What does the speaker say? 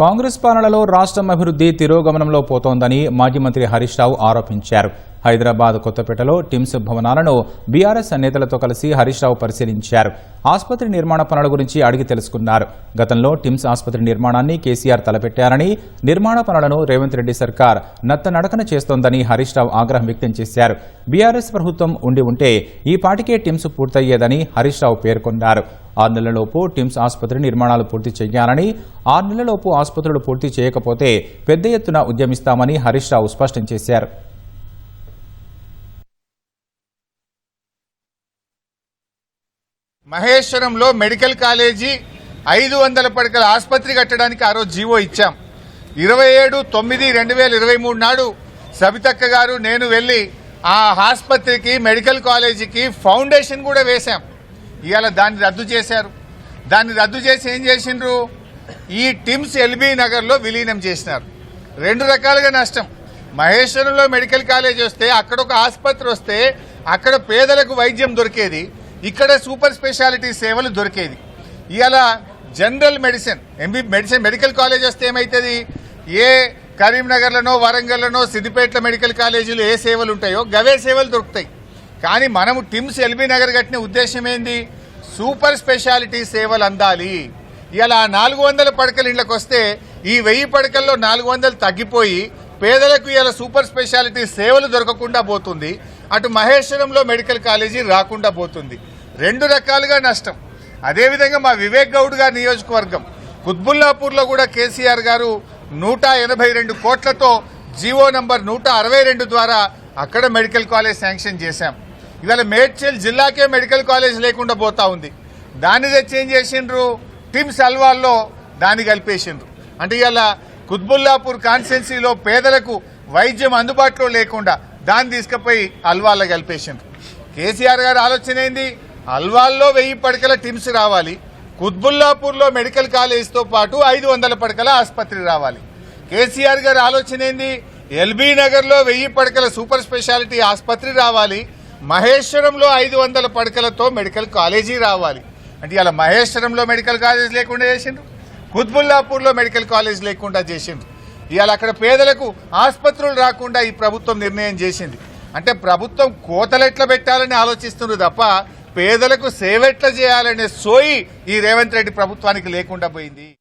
కాంగ్రెస్ పాలనలో రాష్ట్రం అభివృద్ధి తిరోగమనంలో పోతోందని మాజీ మంత్రి హరీష్ రావు ఆరోపించారు. హైదరాబాద్ కొత్తపేటలో టిమ్స్ భవనాలను బీఆర్ఎస్ నేతలతో కలిసి హరీష్ రావు పరిశీలించారు. ఆసుపత్రి నిర్మాణ పనుల గురించి అడిగి తెలుసుకున్నారు. గతంలో టిమ్స్ ఆసుపత్రి నిర్మాణాన్ని కేసీఆర్ తలపెట్టారని నిర్మాణ పనులను రేవంత్ రెడ్డి సర్కార్ నత్తనడకన చేస్తోందని హరీష్ రావు ఆగ్రహం వ్యక్తం చేశారు. బీఆర్ఎస్ ప్రభుత్వం ఉండి ఉంటే ఈ పాటికే టిమ్స్ పూర్తయ్యేదని హరీష్ రావు పేర్కొన్నారు. ఆరు నెలలలోపు టిమ్స్ ఆసుపత్రి నిర్మాణాలు పూర్తి చేయాలని ఆరు నెలలలోపు ఆసుపత్రులు పూర్తి చేయకపోతే పెద్ద ఎత్తున ఉద్యమిస్తామని హరీష్ రావు స్పష్టం చేశారు. మహేశ్వరంలో మెడికల్ కాలేజీ ఐదు వందల పడకల ఆసుపత్రి కట్టడానికి ఆ రోజు జీవో ఇచ్చాం. ఇరవై ఏడు తొమ్మిది రెండు వేల ఇరవై మూడు నాడు సబితక్క గారు నేను వెళ్ళి ఆ ఆసుపత్రికి మెడికల్ కాలేజీకి ఫౌండేషన్ కూడా వేశాం. ఇవాళ దాన్ని రద్దు చేశారు. దాన్ని రద్దు చేసి ఏం చేసిండ్రు? ఈ టిమ్స్ ఎల్బీ నగర్లో విలీనం చేసినారు. రెండు రకాలుగా నష్టం. మహేశ్వరంలో మెడికల్ కాలేజ్ వస్తే అక్కడ ఒక ఆసుపత్రి వస్తే అక్కడ పేదలకు వైద్యం దొరికేది. ఇక్కడ సూపర్ స్పెషాలిటీ సేవలు దొరికేది. ఇవాళ general medicine MB medicine medical college వస్తే ఏమవుతుంది ఏ కరీంనగర్లోనో వరంగల్లోనో సిద్దిపేటలో మెడికల్ కాలేజీలు ఏ సేవలు ఉంటాయో గవే సేవలు దొరుకుతాయి. కానీ మనము టిమ్స్ ఎల్బీ నగర్ కట్టిన ఉద్దేశం ఏంది? సూపర్ స్పెషాలిటీ సేవలు అందాలి. ఇలా నాలుగు వందల పడకలు ఇళ్ళకి వస్తే ఈ వెయ్యి పడకల్లో నాలుగు వందలు తగ్గిపోయి పేదలకు ఇలా సూపర్ స్పెషాలిటీ సేవలు దొరకకుండా పోతుంది. అటు మహేశ్వరంలో మెడికల్ కాలేజీ రాకుండా పోతుంది. రెండు రకాలుగా నష్టం. అదేవిధంగా మా వివేక్ గౌడ్ గారి నియోజకవర్గం. కుత్బుల్లాపూర్లో కూడా కేసీఆర్ గారు నూట ఎనభై రెండు కోట్లతో జీవో నంబర్ నూట అరవై రెండు ద్వారా అక్కడ మెడికల్ కాలేజ్ శాంక్షన్ చేశాం. ఇవాళ మేడ్చల్ జిల్లాకే మెడికల్ కాలేజ్ లేకుండా పోతా ఉంది. దాన్ని తెచ్చి ఏం చేసిండ్రు? టిమ్స్ అల్వాల్లో దాన్ని కలిపేసిండ్రు. అంటే ఇవాళ కుత్బుల్లాపూర్ కాన్స్టెన్సీలో పేదలకు వైద్యం అందుబాటులో లేకుండా దాన్ని తీసుకుపోయి అల్వాల్లో కలిపేసిండ్రు. కేసీఆర్ గారు ఆలోచన ఏంది? అల్వాల్లో వెయ్యి పడకల టిమ్స్ రావాలి. కుత్బుల్లాపూర్లో మెడికల్ కాలేజ్తో పాటు ఐదు వందల పడకల ఆసుపత్రి రావాలి. కేసీఆర్ గారి ఆలోచన ఏంది? ఎల్బీ నగర్లో వెయ్యి పడకల సూపర్ స్పెషాలిటీ ఆసుపత్రి రావాలి. మహేశ్వరంలో ఐదు వందల పడకలతో మెడికల్ కాలేజీ రావాలి. అంటే ఇలా మహేశ్వరంలో మెడికల్ కాలేజ్ లేకుండా చేసిండ్రు. కుత్బుల్లాపూర్లో మెడికల్ కాలేజ్ లేకుండా చేసిండ్రు. ఇవాళ అక్కడ పేదలకు ఆసుపత్రులు రాకుండా ఈ ప్రభుత్వం నిర్ణయం చేసింది. అంటే ప్రభుత్వం కోతలు ఎట్లా పెట్టాలని ఆలోచిస్తుండ్రు తప్ప పేదలకు సేవ ఎట్లా చేయాలనే సోయి ఈ రేవంత్ రెడ్డి ప్రభుత్వానికి లేకుండా పోయింది.